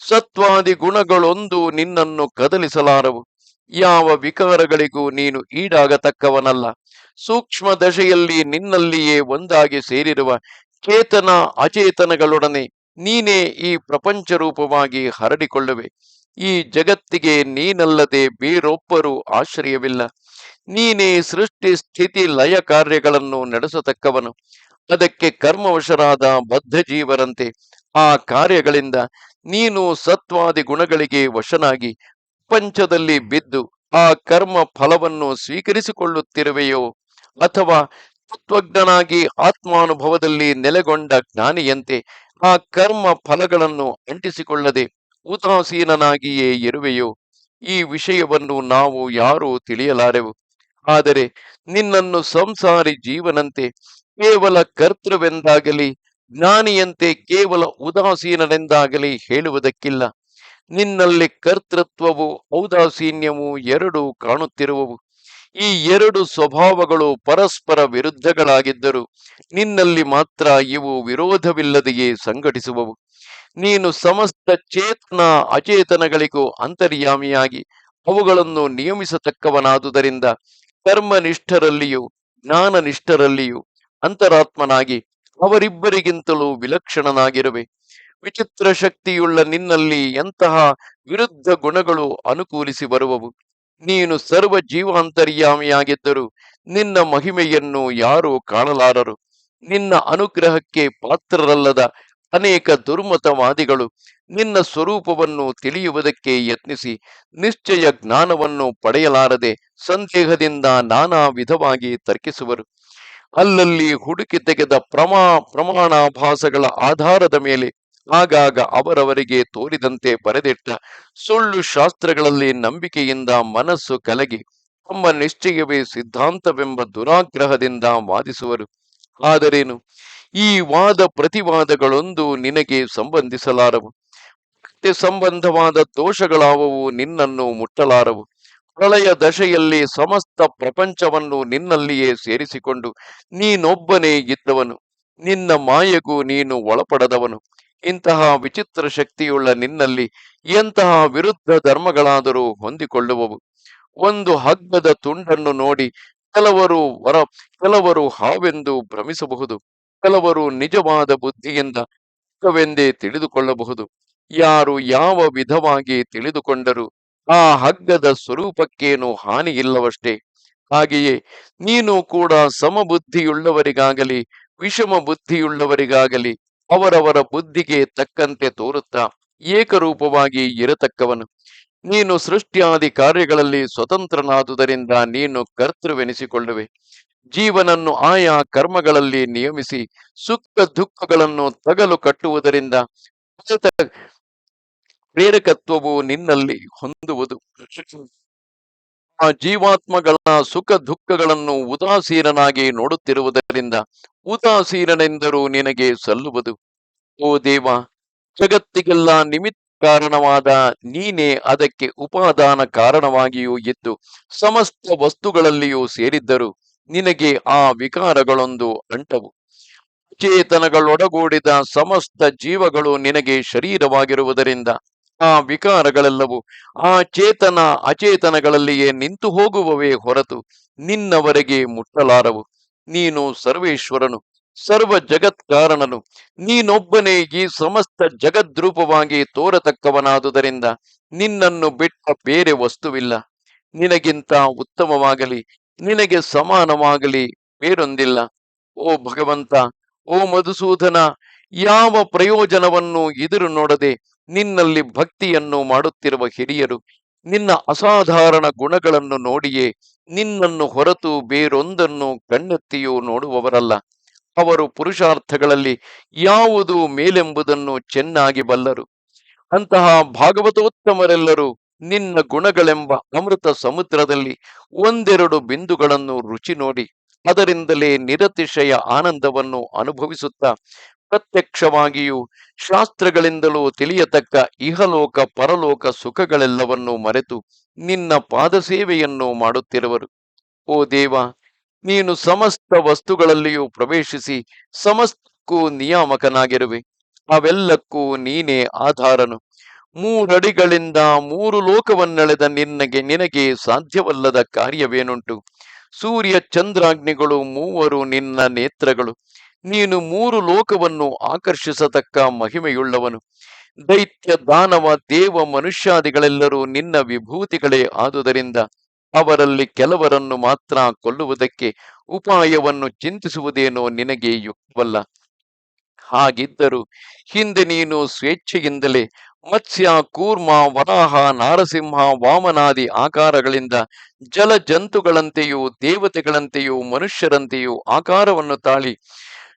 ಸತ್ವಾದಿ ಗುಣಗಳೊಂದು ನಿನ್ನನ್ನು ಕದಲಿಸಲಾರವು. ಯಾವ ವಿಕಾರಗಳಿಗೂ ನೀನು ಈಡಾಗತಕ್ಕವನಲ್ಲ. ಸೂಕ್ಷ್ಮ ದಶೆಯಲ್ಲಿ ನಿನ್ನಲ್ಲಿಯೇ ಒಂದಾಗಿ ಸೇರಿರುವ ಚೇತನ ಅಚೇತನಗಳೊಡನೆ ನೀನೇ ಈ ಪ್ರಪಂಚ ರೂಪವಾಗಿ ಹರಡಿಕೊಳ್ಳುವೆ. ಈ ಜಗತ್ತಿಗೆ ನೀನಲ್ಲದೆ ಬೇರೊಬ್ಬರು ಆಶ್ರಯವಿಲ್ಲ. ನೀನೇ ಸೃಷ್ಟಿ ಸ್ಥಿತಿ ಲಯ ಕಾರ್ಯಗಳನ್ನು ನಡೆಸತಕ್ಕವನು. ಅದಕ್ಕೆ ಕರ್ಮವಶರಾದ ಬದ್ಧ ಜೀವರಂತೆ ಆ ಕಾರ್ಯಗಳಿಂದ ನೀನು ಸತ್ವಾದಿ ಗುಣಗಳಿಗೆ ವಶನಾಗಿ ಪಂಚದಲ್ಲಿ ಬಿದ್ದು ಆ ಕರ್ಮ ಫಲವನ್ನು ಸ್ವೀಕರಿಸಿಕೊಳ್ಳುತ್ತಿರುವೆಯೋ ಅಥವಾ ತತ್ವಜ್ಞನಾಗಿ ಆತ್ಮಾನುಭವದಲ್ಲಿ ನೆಲೆಗೊಂಡ ಜ್ಞಾನಿಯಂತೆ ಆ ಕರ್ಮ ಫಲಗಳನ್ನು ಅಂಟಿಸಿಕೊಳ್ಳದೆ ಉದಾಸೀನನಾಗಿಯೇ ಇರುವೆಯೋ? ಈ ವಿಷಯವನ್ನು ನಾವು ಯಾರೂ ತಿಳಿಯಲಾರೆವು. ಆದರೆ ನಿನ್ನನ್ನು ಸಂಸಾರಿ ಜೀವನಂತೆ ಕೇವಲ ಕರ್ತೃವೆಂದಾಗಲಿ ಜ್ಞಾನಿಯಂತೆ ಕೇವಲ ಉದಾಸೀನರೆಂದಾಗಲಿ ಹೇಳುವುದಕ್ಕಿಲ್ಲ. ನಿನ್ನಲ್ಲಿ ಕರ್ತೃತ್ವವು, ಔದಾಸೀನ್ಯವು ಎರಡೂ ಕಾಣುತ್ತಿರುವವು. ಈ ಎರಡು ಸ್ವಭಾವಗಳು ಪರಸ್ಪರ ವಿರುದ್ಧಗಳಾಗಿದ್ದರೂ ನಿನ್ನಲ್ಲಿ ಮಾತ್ರ ಇವು ವಿರೋಧವಿಲ್ಲದೆಯೇ ಸಂಘಟಿಸುವವು. ನೀನು ಸಮಸ್ತ ಚೇತನ ಅಚೇತನಗಳಿಗೂ ಅಂತರ್ಯಾಮಿಯಾಗಿ, ಅವುಗಳನ್ನು ನಿಯಮಿಸತಕ್ಕವನಾದುದರಿಂದ ಕರ್ಮನಿಷ್ಠರಲ್ಲಿಯೂ, ಜ್ಞಾನನಿಷ್ಠರಲ್ಲಿಯೂ ಅಂತರಾತ್ಮನಾಗಿ ಅವರಿಬ್ಬರಿಗಿಂತಲೂ ವಿಲಕ್ಷಣನಾಗಿರುವೆ. ವಿಚಿತ್ರ ಶಕ್ತಿಯುಳ್ಳ ನಿನ್ನಲ್ಲಿ ಎಂತಹ ವಿರುದ್ಧ ಗುಣಗಳು ಅನುಕೂಲಿಸಿ ಬರುವವು. ನೀನು ಸರ್ವ ಜೀವಾಂತರ್ಯಾಮಿಯಾಗಿದ್ದರೂ ನಿನ್ನ ಮಹಿಮೆಯನ್ನು ಯಾರೂ ಕಾಣಲಾರರು. ನಿನ್ನ ಅನುಗ್ರಹಕ್ಕೆ ಪಾತ್ರರಲ್ಲದ ಅನೇಕ ದುರ್ಮತವಾದಿಗಳು ನಿನ್ನ ಸ್ವರೂಪವನ್ನು ತಿಳಿಯುವುದಕ್ಕೆ ಯತ್ನಿಸಿ ನಿಶ್ಚಯ ಜ್ಞಾನವನ್ನು ಪಡೆಯಲಾರದೆ ಸಂದೇಹದಿಂದ ನಾನಾ ವಿಧವಾಗಿ ತರ್ಕಿಸುವರು. ಅಲ್ಲಲ್ಲಿ ಹುಡುಕಿ ತೆಗೆದ ಪ್ರಮಾ, ಪ್ರಮಾಣಾಭಾಸಗಳ ಆಧಾರದ ಮೇಲೆ ಆಗಾಗ ಅವರವರಿಗೆ ತೋರಿದಂತೆ ಬರೆದಿಟ್ಟ ಸುಳ್ಳು ಶಾಸ್ತ್ರಗಳಲ್ಲಿ ನಂಬಿಕೆಯಿಂದ ಮನಸ್ಸು ಕಲಗಿ ತಮ್ಮ ನಿಶ್ಚಯವೇ ಸಿದ್ಧಾಂತವೆಂಬ ದುರಾಗ್ರಹದಿಂದ ವಾದಿಸುವರು. ಆದರೇನು? ಈ ವಾದ ಪ್ರತಿವಾದಗಳೊಂದು ನಿನಗೆ ಸಂಬಂಧಿಸಲಾರವು. ಸಂಬಂಧವಾದ ದೋಷಗಳಾವವು ನಿನ್ನನ್ನು ಮುಟ್ಟಲಾರವು. ಪ್ರಳಯ ದಶೆಯಲ್ಲಿ ಸಮಸ್ತ ಪ್ರಪಂಚವನ್ನು ನಿನ್ನಲ್ಲಿಯೇ ಸೇರಿಸಿಕೊಂಡು ನೀನೊಬ್ಬನೇ ಇದ್ದವನು. ನಿನ್ನ ಮಾಯೆಗೂ ನೀನು ಒಳಪಡದವನು. ಇಂತಹ ವಿಚಿತ್ರ ಶಕ್ತಿಯುಳ್ಳ ನಿನ್ನಲ್ಲಿ ಎಂತಹ ವಿರುದ್ಧ ಧರ್ಮಗಳಾದರೂ ಹೊಂದಿಕೊಳ್ಳುವವು. ಒಂದು ಹಗ್ಗದ ತುಂಡನ್ನು ನೋಡಿ ಕೆಲವರು ವರ, ಕೆಲವರು ಹಾವೆಂದು ಭ್ರಮಿಸಬಹುದು. ಕೆಲವರು ನಿಜವಾದ ಬುದ್ಧಿಯಿಂದ ಸುಖವೆಂದೇ ತಿಳಿದುಕೊಳ್ಳಬಹುದು. ಯಾರು ಯಾವ ವಿಧವಾಗಿ ತಿಳಿದುಕೊಂಡರೂ ಆ ಹಗ್ಗದ ಸ್ವರೂಪಕ್ಕೇನು ಹಾನಿಯಿಲ್ಲವಷ್ಟೇ. ಹಾಗೆಯೇ ನೀನು ಕೂಡ ಸಮಬುದ್ಧಿಯುಳ್ಳವರಿಗಾಗಲಿ, ವಿಷಮ ಬುದ್ಧಿಯುಳ್ಳವರಿಗಾಗಲಿ ಅವರವರ ಬುದ್ಧಿಗೆ ತಕ್ಕಂತೆ ತೋರುತ್ತಾ ಏಕರೂಪವಾಗಿ ಇರತಕ್ಕವನು. ನೀನು ಸೃಷ್ಟಿಯಾದಿ ಕಾರ್ಯಗಳಲ್ಲಿ ಸ್ವತಂತ್ರನಾದುದರಿಂದ ನೀನು ಕರ್ತೃವೆನಿಸಿಕೊಳ್ಳುವೆ. ಜೀವನನ್ನು ಆಯಾ ಕರ್ಮಗಳಲ್ಲಿ ನಿಯಮಿಸಿ ಸುಖ ದುಃಖಗಳನ್ನು ತಗಲು ಕಟ್ಟುವುದರಿಂದ ಪ್ರೇರಕತ್ವವು ನಿನ್ನಲ್ಲಿ ಹೊಂದುವುದು. ಆ ಜೀವಾತ್ಮಗಳ ಸುಖ ದುಃಖಗಳನ್ನು ಉದಾಸೀನನಾಗಿ ನೋಡುತ್ತಿರುವುದರಿಂದ ಉದಾಸೀನನೆಂದರೂ ನಿನಗೆ ಸಲ್ಲುವುದು. ಓ ದೇವ, ಜಗತ್ತಿಗೆಲ್ಲ ನಿಮಿತ್ತ ಕಾರಣವಾದ ನೀನೇ ಅದಕ್ಕೆ ಉಪಾದಾನ ಕಾರಣವಾಗಿಯೂ ಇದ್ದು ಸಮಸ್ತ ವಸ್ತುಗಳಲ್ಲಿಯೂ ಸೇರಿದ್ದರೂ ನಿನಗೆ ಆ ವಿಕಾರಗಳೊಂದು ಅಂಟವು. ಚೇತನಗಳೊಡಗೂಡಿದ ಸಮಸ್ತ ಜೀವಗಳು ನಿನಗೆ ಶರೀರವಾಗಿರುವುದರಿಂದ ಆ ವಿಕಾರಗಳೆಲ್ಲವೂ ಆ ಚೇತನ ಅಚೇತನಗಳಲ್ಲಿಯೇ ನಿಂತು ಹೋಗುವವೇ ಹೊರತು ನಿನ್ನವರೆಗೆ ಮುಟ್ಟಲಾರವು. ನೀನು ಸರ್ವೇಶ್ವರನು, ಸರ್ವ ಜಗತ್ಕಾರಣನು. ನೀನೊಬ್ಬನೇ ಈ ಸಮಸ್ತ ಜಗದ್ರೂಪವಾಗಿ ತೋರತಕ್ಕವನಾದುದರಿಂದ ನಿನ್ನನ್ನು ಬಿಟ್ಟ ಬೇರೆ ವಸ್ತುವಿಲ್ಲ. ನಿನಗಿಂತ ಉತ್ತಮವಾಗಲಿ, ನಿನಗೆ ಸಮಾನವಾಗಲಿ ಬೇರೊಂದಿಲ್ಲ. ಓ ಭಗವಂತ, ಓ ಮಧುಸೂದನ, ಯಾವ ಪ್ರಯೋಜನವನ್ನು ಎದುರು ನೋಡದೆ ನಿನ್ನಲ್ಲಿ ಭಕ್ತಿಯನ್ನು ಮಾಡುತ್ತಿರುವ ಹಿರಿಯರು, ನಿನ್ನ ಅಸಾಧಾರಣ ಗುಣಗಳನ್ನು ನೋಡಿಯೇ ನಿನ್ನನ್ನು ಹೊರತು ಬೇರೊಂದನ್ನು ಕಣ್ಣೆತ್ತಿಯೂ ನೋಡುವವರಲ್ಲ. ಅವರು ಪುರುಷಾರ್ಥಗಳಲ್ಲಿ ಯಾವುದು ಮೇಲೆಂಬುದನ್ನು ಚೆನ್ನಾಗಿ ಬಲ್ಲರು. ಅಂತಹ ಭಾಗವತೋತ್ತಮರೆಲ್ಲರೂ ನಿನ್ನ ಗುಣಗಳೆಂಬ ಅಮೃತ ಸಮುದ್ರದಲ್ಲಿ ಒಂದೆರಡು ಬಿಂದುಗಳನ್ನು ರುಚಿ ನೋಡಿ ಅದರಿಂದಲೇ ನಿರತಿಶಯ ಆನಂದವನ್ನು ಅನುಭವಿಸುತ್ತಾ ಪ್ರತ್ಯಕ್ಷವಾಗಿಯೂ ಶಾಸ್ತ್ರಗಳಿಂದಲೂ ತಿಳಿಯತಕ್ಕ ಇಹಲೋಕ ಪರಲೋಕ ಸುಖಗಳೆಲ್ಲವನ್ನೂ ಮರೆತು ನಿನ್ನ ಪಾದಸೇವೆಯನ್ನು ಮಾಡುತ್ತಿರುವರು. ಓ ದೇವ, ನೀನು ಸಮಸ್ತ ವಸ್ತುಗಳಲ್ಲಿಯೂ ಪ್ರವೇಶಿಸಿ ಸಮಸ್ತಕ್ಕೂ ನಿಯಾಮಕನಾಗಿರುವೆ. ಅವೆಲ್ಲಕ್ಕೂ ನೀನೇ ಆಧಾರನು. ಮೂರಡಿಗಳಿಂದ ಮೂರು ಲೋಕವನ್ನೆಳೆದ ನಿನ್ನಗೆ ನಿನಗೆ ಸಾಧ್ಯವಲ್ಲದ ಕಾರ್ಯವೇನುಂಟು? ಸೂರ್ಯ ಚಂದ್ರಾಗ್ನಿಗಳು ಮೂವರು ನಿನ್ನ ನೇತ್ರಗಳು. ನೀನು ಮೂರು ಲೋಕವನ್ನು ಆಕರ್ಷಿಸತಕ್ಕ ಮಹಿಮೆಯುಳ್ಳವನು. ದೈತ್ಯ, ದಾನವ, ದೇವ, ಮನುಷ್ಯಾದಿಗಳೆಲ್ಲರೂ ನಿನ್ನ ವಿಭೂತಿಗಳೇ ಆದುದರಿಂದ ಅವರಲ್ಲಿ ಕೆಲವರನ್ನು ಮಾತ್ರ ಕೊಲ್ಲುವುದಕ್ಕೆ ಉಪಾಯವನ್ನು ಚಿಂತಿಸುವುದೇನೋ ನಿನಗೆ ಯುಕ್ತವಲ್ಲ. ಹಾಗಿದ್ದರೂ ಹಿಂದೆ ನೀನು ಸ್ವೇಚ್ಛೆಯಿಂದಲೇ ಮತ್ಸ್ಯ, ಕೂರ್ಮ, ವರಾಹ, ನಾರಸಿಂಹ, ವಾಮನಾದಿ ಆಕಾರಗಳಿಂದ ಜಲ ಜಂತುಗಳಂತೆಯೂ ದೇವತೆಗಳಂತೆಯೂ ಮನುಷ್ಯರಂತೆಯೂ ಆಕಾರವನ್ನು ತಾಳಿ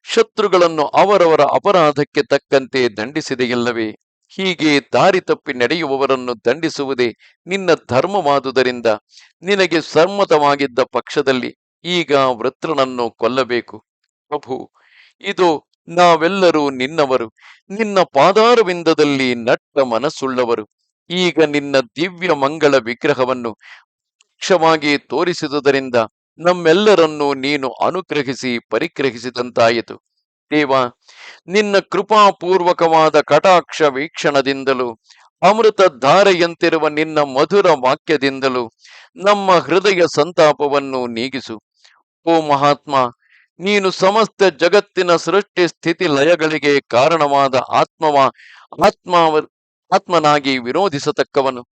ಶತ್ರುಗಳನ್ನು ಅವರವರ ಅಪರಾಧಕ್ಕೆ ತಕ್ಕಂತೆ ದಂಡಿಸಿದೆಯಲ್ಲವೇ? ಹೀಗೆ ದಾರಿ ತಪ್ಪಿ ನಡೆಯುವವರನ್ನು ದಂಡಿಸುವುದೇ ನಿನ್ನ ಧರ್ಮವಾದುದರಿಂದ. ನಿನಗೆ ಸಮ್ಮತವಾಗಿದ್ದ ಪಕ್ಷದಲ್ಲಿ ಈಗ ವೃತ್ರನನ್ನು ಕೊಲ್ಲಬೇಕು. ಪ್ರಭು, ಇದು ನಾವೆಲ್ಲರೂ ನಿನ್ನವರು. ನಿನ್ನ ಪಾದಾರವಿಂದದಲ್ಲಿ ನಟ್ಟ ಮನಸ್ಸುಳ್ಳವರು. ಈಗ ನಿನ್ನ ದಿವ್ಯ ಮಂಗಳ ವಿಗ್ರಹವನ್ನು ಪಕ್ಷವಾಗಿ ತೋರಿಸಿದುದರಿಂದ ನಮ್ಮೆಲ್ಲರನ್ನು ನೀನು ಅನುಗ್ರಹಿಸಿ ಪರಿಗ್ರಹಿಸಿದಂತಾಯಿತು. ದೇವ, ನಿನ್ನ ಕೃಪಾಪೂರ್ವಕವಾದ ಕಟಾಕ್ಷ ವೀಕ್ಷಣದಿಂದಲೂ ಅಮೃತ ಧಾರೆಯಂತಿರುವ ನಿನ್ನ ಮಧುರ ವಾಕ್ಯದಿಂದಲೂ ನಮ್ಮ ಹೃದಯ ಸಂತಾಪವನ್ನು ನೀಗಿಸು. ಓ ಮಹಾತ್ಮ, ನೀನು ಸಮಸ್ತ ಜಗತ್ತಿನ ಸೃಷ್ಟಿ ಸ್ಥಿತಿ ಲಯಗಳಿಗೆ ಕಾರಣವಾದ ಆತ್ಮವ ಆತ್ಮ ಆತ್ಮನಾಗಿ ವಿರೋಧಿಸತಕ್ಕವನು.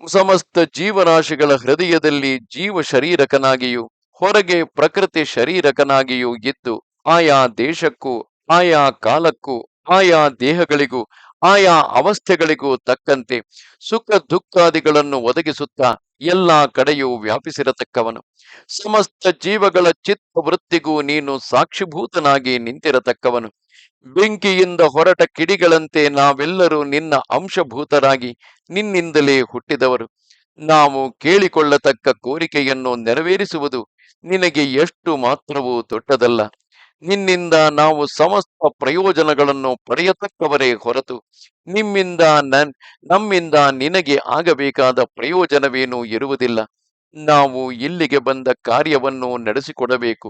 ಸಮಸ್ತ ಜೀವರಾಶಿಗಳ ಹೃದಯದಲ್ಲಿ ಜೀವ ಶರೀರಕನಾಗಿಯೂ, ಹೊರಗೆ ಪ್ರಕೃತಿ ಶರೀರಕನಾಗಿಯೂ ಇದ್ದು, ಆಯಾ ದೇಶಕ್ಕೂ, ಆಯಾ ಕಾಲಕ್ಕೂ, ಆಯಾ ದೇಹಗಳಿಗೂ, ಆಯಾ ಅವಸ್ಥೆಗಳಿಗೂ ತಕ್ಕಂತೆ ಸುಖ ದುಃಖಾದಿಗಳನ್ನು ಒದಗಿಸುತ್ತಾ ಎಲ್ಲಾ ಕಡೆಯೂ ವ್ಯಾಪಿಸಿರತಕ್ಕವನು. ಸಮಸ್ತ ಜೀವಗಳ ಚಿತ್ತ ವೃತ್ತಿಗೂ ನೀನು ಸಾಕ್ಷಿಭೂತನಾಗಿ ನಿಂತಿರತಕ್ಕವನು. ಬೆಂಕಿಯಿಂದ ಹೊರಟ ಕಿಡಿಗಳಂತೆ ನಾವೆಲ್ಲರೂ ನಿನ್ನ ಅಂಶಭೂತರಾಗಿ ನಿನ್ನಿಂದಲೇ ಹುಟ್ಟಿದವರು. ನಾವು ಕೇಳಿಕೊಳ್ಳತಕ್ಕ ಕೋರಿಕೆಯನ್ನು ನೆರವೇರಿಸುವುದು ನಿನಗೆ ಎಷ್ಟು ಮಾತ್ರವೂ ದೊಡ್ಡದಲ್ಲ. ನಿನ್ನಿಂದ ನಾವು ಸಮಸ್ತ ಪ್ರಯೋಜನಗಳನ್ನು ಪಡೆಯತಕ್ಕವರೇ ಹೊರತು ನಿಮ್ಮಿಂದ ನಮ್ಮಿಂದ ನಿನಗೆ ಆಗಬೇಕಾದ ಪ್ರಯೋಜನವೇನೂ ಇರುವುದಿಲ್ಲ. ನಾವು ಇಲ್ಲಿಗೆ ಬಂದ ಕಾರ್ಯವನ್ನು ನಡೆಸಿಕೊಡಬೇಕು.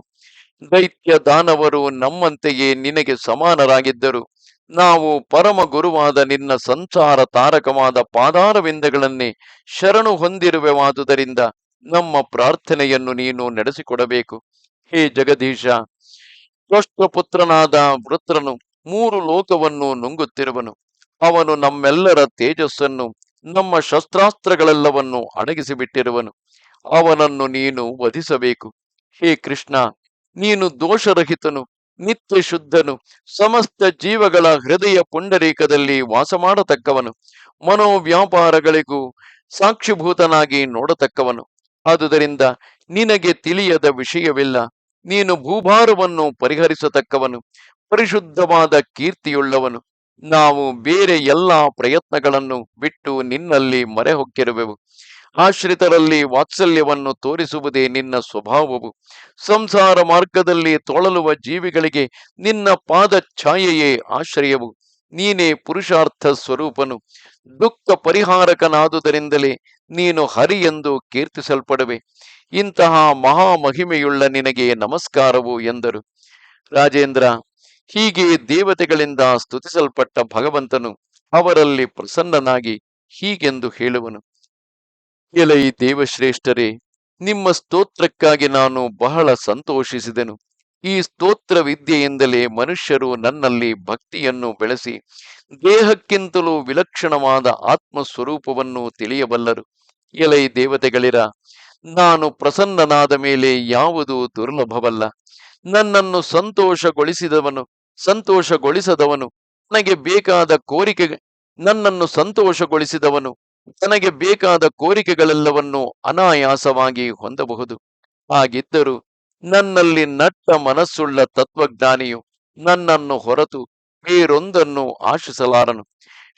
ದೈತ್ಯ ದಾನವರು ನಮ್ಮಂತೆಯೇ ನಿನಗೆ ಸಮಾನರಾಗಿದ್ದರು. ನಾವು ಪರಮ ಗುರುವಾದ ನಿನ್ನ ಸಂಸಾರ ತಾರಕವಾದ ಪಾದಾರವಿಂದಗಳನ್ನೇ ಶರಣು ಹೊಂದಿರುವೆವಾದುದರಿಂದ ನಮ್ಮ ಪ್ರಾರ್ಥನೆಯನ್ನು ನೀನು ನಡೆಸಿಕೊಡಬೇಕು. ಹೇ ಜಗದೀಶ ಪುತ್ರನಾದ ವೃತ್ರನು ಮೂರು ಲೋಕವನ್ನು ನುಂಗುತ್ತಿರುವನು. ಅವನು ನಮ್ಮೆಲ್ಲರ ತೇಜಸ್ಸನ್ನು, ನಮ್ಮ ಶಸ್ತ್ರಾಸ್ತ್ರಗಳೆಲ್ಲವನ್ನು ಅಡಗಿಸಿಬಿಟ್ಟಿರುವನು. ಅವನನ್ನು ನೀನು ವಧಿಸಬೇಕು. ಹೇ ಕೃಷ್ಣ, ನೀನು ದೋಷರಹಿತನು. ನಿತ್ಯ ಶುದ್ಧನು, ಸಮಸ್ತ ಜೀವಗಳ ಹೃದಯ ಪುಂಡರೀಕದಲ್ಲಿ ವಾಸ ಮಾಡತಕ್ಕವನು ಮನೋವ್ಯಾಪಾರಗಳಿಗೂ ಸಾಕ್ಷಿಭೂತನಾಗಿ ನೋಡತಕ್ಕವನು. ಆದುದರಿಂದ ನಿನಗೆ ತಿಳಿಯದ ವಿಷಯವಿಲ್ಲ. ನೀನು ಭೂಭಾರವನ್ನು ಪರಿಹರಿಸತಕ್ಕವನು, ಪರಿಶುದ್ಧವಾದ ಕೀರ್ತಿಯುಳ್ಳವನು. ನಾವು ಬೇರೆ ಎಲ್ಲಾ ಪ್ರಯತ್ನಗಳನ್ನು ಬಿಟ್ಟು ನಿನ್ನಲ್ಲಿ ಮರೆ ಹೊಕ್ಕಿರುವೆವು ಆಶ್ರಿತರಲ್ಲಿ ವಾತ್ಸಲ್ಯವನ್ನು ತೋರಿಸುವುದೇ ನಿನ್ನ ಸ್ವಭಾವವು. ಸಂಸಾರ ಮಾರ್ಗದಲ್ಲಿ ತೊಳಲುವ ಜೀವಿಗಳಿಗೆ ನಿನ್ನ ಪಾದ ಛಾಯೆಯೇ ಆಶ್ರಯವು. ನೀನೇ ಪುರುಷಾರ್ಥ ಸ್ವರೂಪನು. ದುಃಖ ಪರಿಹಾರಕನಾದುದರಿಂದಲೇ ನೀನು ಹರಿ ಎಂದು ಕೀರ್ತಿಸಲ್ಪಡುವೆ. ಇಂತಹ ಮಹಾಮಹಿಮೆಯುಳ್ಳ ನಿನಗೆ ನಮಸ್ಕಾರವು ಎಂದರು. ರಾಜೇಂದ್ರ, ಹೀಗೆ ದೇವತೆಗಳಿಂದ ಸ್ತುತಿಸಲ್ಪಟ್ಟ ಭಗವಂತನು ಅವರಲ್ಲಿ ಪ್ರಸನ್ನನಾಗಿ ಹೀಗೆಂದು ಹೇಳುವನು. ಎಲೈ ದೇವಶ್ರೇಷ್ಠರೇ, ನಿಮ್ಮ ಸ್ತೋತ್ರಕ್ಕಾಗಿ ನಾನು ಬಹಳ ಸಂತೋಷಿಸಿದೆನು. ಈ ಸ್ತೋತ್ರ ವಿದ್ಯೆಯಿಂದಲೇ ಮನುಷ್ಯರು ನನ್ನಲ್ಲಿ ಭಕ್ತಿಯನ್ನು ಬೆಳೆಸಿ, ದೇಹಕ್ಕಿಂತಲೂ ವಿಲಕ್ಷಣವಾದ ಆತ್ಮ ಸ್ವರೂಪವನ್ನು ತಿಳಿಯಬಲ್ಲರು. ಎಲೈ ದೇವತೆಗಳಿರ, ನಾನು ಪ್ರಸನ್ನನಾದ ಮೇಲೆ ಯಾವುದು ದುರ್ಲಭವಲ್ಲ. ನನ್ನನ್ನು ಸಂತೋಷಗೊಳಿಸಿದವನು, ಸಂತೋಷಗೊಳಿಸದವನು. ನನಗೆ ಬೇಕಾದ ಕೋರಿಕೆ ನನ್ನನ್ನು ಸಂತೋಷಗೊಳಿಸಿದವನು. ತನಗೆ ಬೇಕಾದ ಕೋರಿಕೆಗಳೆಲ್ಲವನ್ನೂ ಅನಾಯಾಸವಾಗಿ ಹೊಂದಬಹುದು. ಹಾಗಿದ್ದರೂ ನನ್ನಲ್ಲಿ ನಟ್ಟ ಮನಸ್ಸುಳ್ಳ ತತ್ವಜ್ಞಾನಿಯು ನನ್ನನ್ನು ಹೊರತು ಬೇರೊಂದನ್ನು ಆಶಿಸಲಾರನು.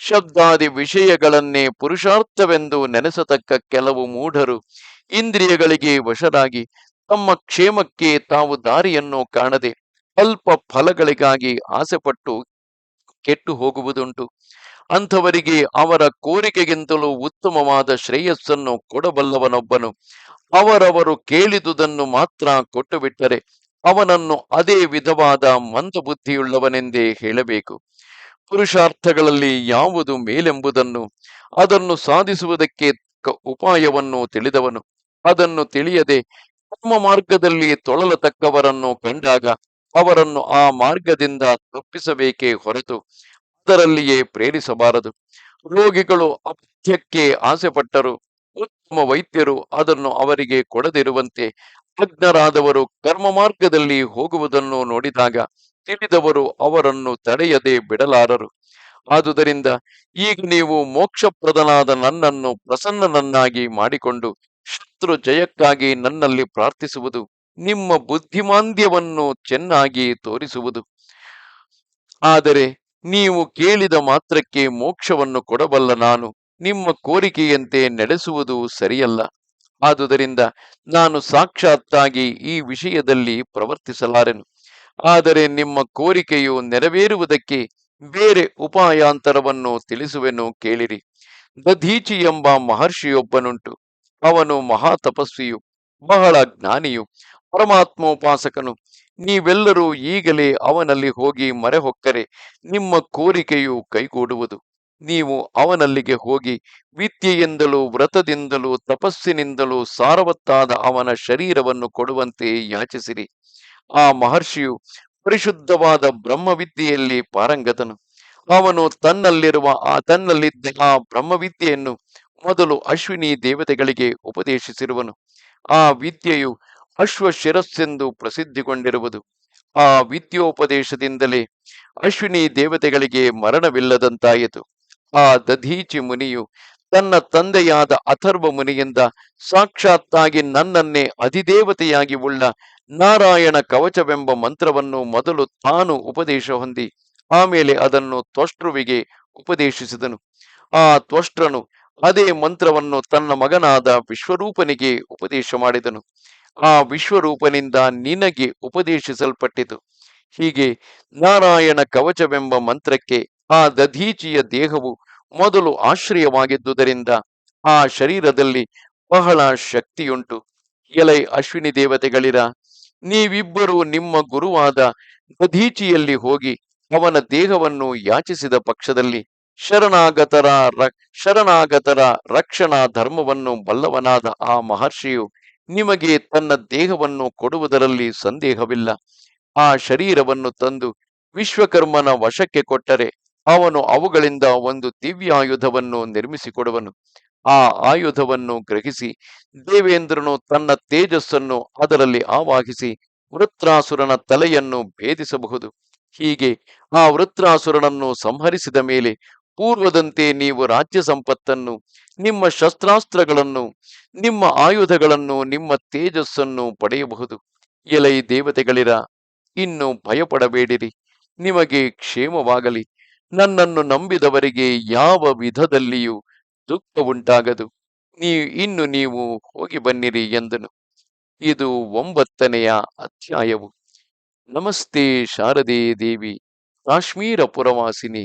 ಶಬ್ದಾದಿ ವಿಷಯಗಳನ್ನೇ ಪುರುಷಾರ್ಥವೆಂದು ನೆನೆಸತಕ್ಕ ಕೆಲವು ಮೂಢರು ಇಂದ್ರಿಯಗಳಿಗೆ ವಶರಾಗಿ ತಮ್ಮ ಕ್ಷೇಮಕ್ಕೆ ತಾವು ದಾರಿಯನ್ನು ಕಾಣದೆ ಅಲ್ಪ ಫಲಗಳಿಗಾಗಿ ಆಸೆಪಟ್ಟು ಕೆಟ್ಟು ಹೋಗುವುದುಂಟು. ಅಂಥವರಿಗೆ ಅವರ ಕೋರಿಕೆಗಿಂತಲೂ ಉತ್ತಮವಾದ ಶ್ರೇಯಸ್ಸನ್ನು ಕೊಡಬಲ್ಲವನೊಬ್ಬನು. ಅವರವರು ಕೇಳಿದುದನ್ನು ಮಾತ್ರ ಕೊಟ್ಟು ಬಿಟ್ಟರೆ ಅವನನ್ನು ಅದೇ ವಿಧವಾದ ಮಂದಬುದ್ಧಿಯುಳ್ಳವನೆಂದೇ ಹೇಳಬೇಕು. ಪುರುಷಾರ್ಥಗಳಲ್ಲಿ ಯಾವುದು ಮೇಲೆಂಬುದನ್ನು, ಅದನ್ನು ಸಾಧಿಸುವುದಕ್ಕೆ ಉಪಾಯವನ್ನು ತಿಳಿದವನು. ಅದನ್ನು ತಿಳಿಯದೆ ತಮ್ಮ ಮಾರ್ಗದಲ್ಲಿ ತೊಳಲತಕ್ಕವರನ್ನು ಕಂಡಾಗ ಅವರನ್ನು ಆ ಮಾರ್ಗದಿಂದ ತಪ್ಪಿಸಬೇಕೇ ಹೊರತು ಅದರಲ್ಲಿಯೇ ಪ್ರೇರಿಸಬಾರದು. ರೋಗಿಗಳು ಅಪಥ್ಯಕ್ಕೆ ಆಸೆಪಟ್ಟರು, ಉತ್ತಮ ವೈದ್ಯರು ಅದನ್ನು ಅವರಿಗೆ ಕೊಡದಿರುವಂತೆ ಅಜ್ಞರಾದವರು ಕರ್ಮ ಮಾರ್ಗದಲ್ಲಿ ಹೋಗುವುದನ್ನು ನೋಡಿದಾಗ ತಿಳಿದವರು ಅವರನ್ನು ತಡೆಯದೆ ಬಿಡಲಾರರು. ಆದುದರಿಂದ ಈಗ ನೀವು ಮೋಕ್ಷಪ್ರದನಾದ ನನ್ನನ್ನು ಪ್ರಸನ್ನನನ್ನಾಗಿ ಮಾಡಿಕೊಂಡು ಶತ್ರು ಜಯಕ್ಕಾಗಿ ನನ್ನಲ್ಲಿ ಪ್ರಾರ್ಥಿಸುವುದು, ನಿಮ್ಮ ಬುದ್ಧಿಮಾಂದ್ಯವನ್ನು ಚೆನ್ನಾಗಿ ತೋರಿಸುವುದು. ಆದರೆ ನೀವು ಕೇಳಿದ ಮಾತ್ರಕ್ಕೆ ಮೋಕ್ಷವನ್ನು ಕೊಡಬಲ್ಲ ನಾನು. ನಿಮ್ಮ ಕೋರಿಕೆಯಂತೆ ನಡೆಸುವುದು ಸರಿಯಲ್ಲ. ಆದುದರಿಂದ ನಾನು ಸಾಕ್ಷಾತ್ತಾಗಿ ಈ ವಿಷಯದಲ್ಲಿ ಪ್ರವರ್ತಿಸಲಾರೆನು. ಆದರೆ ನಿಮ್ಮ ಕೋರಿಕೆಯು ನೆರವೇರುವುದಕ್ಕೆ ಬೇರೆ ಉಪಾಯಾಂತರವನ್ನು ತಿಳಿಸುವೆನು ಕೇಳಿರಿ. ದಧೀಚಿ ಎಂಬ ಮಹರ್ಷಿಯೊಬ್ಬನುಂಟು. ಅವನು ಮಹಾ ತಪಸ್ವಿಯು ಬಹಳ ಜ್ಞಾನಿಯು, ಪರಮಾತ್ಮೋಪಾಸಕನು. ನೀವೆಲ್ಲರೂ ಈಗಲೇ ಅವನಲ್ಲಿ ಹೋಗಿ ಮರೆ ಹೊಕ್ಕರೆ ನಿಮ್ಮ ಕೋರಿಕೆಯು ಕೈಗೂಡುವುದು. ನೀವು ಅವನಲ್ಲಿಗೆ ಹೋಗಿ ವಿದ್ಯೆಯಿಂದಲೂ ವ್ರತದಿಂದಲೂ ತಪಸ್ಸಿನಿಂದಲೂ ಸಾರವತ್ತಾದ ಅವನ ಶರೀರವನ್ನು ಕೊಡುವಂತೆ ಯಾಚಿಸಿರಿ. ಆ ಮಹರ್ಷಿಯು ಪರಿಶುದ್ಧವಾದ ಬ್ರಹ್ಮವಿದ್ಯೆಯಲ್ಲಿ ಪಾರಂಗತನು. ಅವನು ತನ್ನಲ್ಲಿರುವ ಆ ತನ್ನಲ್ಲಿದ್ದ ಆ ಬ್ರಹ್ಮವಿದ್ಯೆಯನ್ನು ಮೊದಲು ಅಶ್ವಿನಿ ದೇವತೆಗಳಿಗೆ ಉಪದೇಶಿಸಿರುವನು. ಆ ವಿದ್ಯೆಯು ಅಶ್ವ ಶಿರಸ್ಸೆಂದು ಪ್ರಸಿದ್ಧಿಗೊಂಡಿರುವುದು. ಆ ವಿದ್ಯೋಪದೇಶದಿಂದಲೇ ಅಶ್ವಿನಿ ದೇವತೆಗಳಿಗೆ ಮರಣವಿಲ್ಲದಂತಾಯಿತು. ಆ ದಧೀಚಿ ಮುನಿಯು ತನ್ನ ತಂದೆಯಾದ ಅಥರ್ವ ಮುನಿಯಿಂದ ಸಾಕ್ಷಾತ್ತಾಗಿ ನನ್ನನ್ನೇ ಅಧಿದೇವತೆಯಾಗಿ ಉಳ್ಳ ನಾರಾಯಣ ಕವಚವೆಂಬ ಮಂತ್ರವನ್ನು ಮೊದಲು ತಾನು ಉಪದೇಶ ಹೊಂದಿ, ಆಮೇಲೆ ಅದನ್ನು ತ್ವಷ್ಟೃವಿಗೆ ಉಪದೇಶಿಸಿದನು. ಆ ತ್ವಷ್ಟ್ರನು ಅದೇ ಮಂತ್ರವನ್ನು ತನ್ನ ಮಗನಾದ ವಿಶ್ವರೂಪನಿಗೆ ಉಪದೇಶ ಮಾಡಿದನು. ಆ ವಿಶ್ವರೂಪನಿಂದ ನಿನಗೆ ಉಪದೇಶಿಸಲ್ಪಟ್ಟಿತು. ಹೀಗೆ ನಾರಾಯಣ ಕವಚವೆಂಬ ಮಂತ್ರಕ್ಕೆ ಆ ದಧೀಚಿಯ ದೇಹವು ಮೊದಲು ಆಶ್ರಯವಾಗಿದ್ದುದರಿಂದ ಆ ಶರೀರದಲ್ಲಿ ಬಹಳ ಶಕ್ತಿಯುಂಟು. ಎಲೈ ಅಶ್ವಿನಿ ದೇವತೆಗಳಿರ, ನೀವಿಬ್ಬರು ನಿಮ್ಮ ಗುರುವಾದ ದಧೀಚಿಯಲ್ಲಿ ಹೋಗಿ ಅವನ ದೇಹವನ್ನು ಯಾಚಿಸಿದ ಪಕ್ಷದಲ್ಲಿ ಶರಣಾಗತರ ಶರಣಾಗತರ ರಕ್ಷಣಾ ಧರ್ಮವನ್ನು ಬಲ್ಲವನಾದ ಆ ಮಹರ್ಷಿಯು ನಿಮಗೆ ತನ್ನ ದೇಹವನ್ನು ಕೊಡುವುದರಲ್ಲಿ ಸಂದೇಹವಿಲ್ಲ. ಆ ಶರೀರವನ್ನು ತಂದು ವಿಶ್ವಕರ್ಮನ ವಶಕ್ಕೆ ಕೊಟ್ಟರೆ ಅವನು ಅವುಗಳಿಂದ ಒಂದು ದಿವ್ಯಾಯುಧವನ್ನು ನಿರ್ಮಿಸಿಕೊಡುವನು. ಆ ಆಯುಧವನ್ನು ಗ್ರಹಿಸಿ ದೇವೇಂದ್ರನು ತನ್ನ ತೇಜಸ್ಸನ್ನು ಅದರಲ್ಲಿ ಆವಾಹಿಸಿ ವೃತ್ರಾಸುರನ ತಲೆಯನ್ನು ಭೇದಿಸಬಹುದು. ಹೀಗೆ ಆ ವೃತ್ರಾಸುರನನ್ನು ಸಂಹರಿಸಿದ ಮೇಲೆ ಪೂರ್ವದಂತೆ ನೀವು ರಾಜ್ಯ ಸಂಪತ್ತನ್ನು, ನಿಮ್ಮ ಶಸ್ತ್ರಾಸ್ತ್ರಗಳನ್ನು, ನಿಮ್ಮ ಆಯುಧಗಳನ್ನು, ನಿಮ್ಮ ತೇಜಸ್ಸನ್ನು ಪಡೆಯಬಹುದು. ಎಲೈ ದೇವತೆಗಳಿರ, ಇನ್ನು ಭಯಪಡಬೇಡಿರಿ. ನಿಮಗೆ ಕ್ಷೇಮವಾಗಲಿ. ನನ್ನನ್ನು ನಂಬಿದವರಿಗೆ ಯಾವ ವಿಧದಲ್ಲಿಯೂ ದುಃಖ ಉಂಟಾಗದು ನೀ, ಇನ್ನು ನೀವು ಹೋಗಿ ಬನ್ನಿರಿ ಎಂದನು. ಇದು ಒಂಬತ್ತನೆಯ ಅಧ್ಯಾಯವು. ನಮಸ್ತೆ ಶಾರದೆ ದೇವಿ, ಕಾಶ್ಮೀರ ಪುರವಾಸಿನಿ.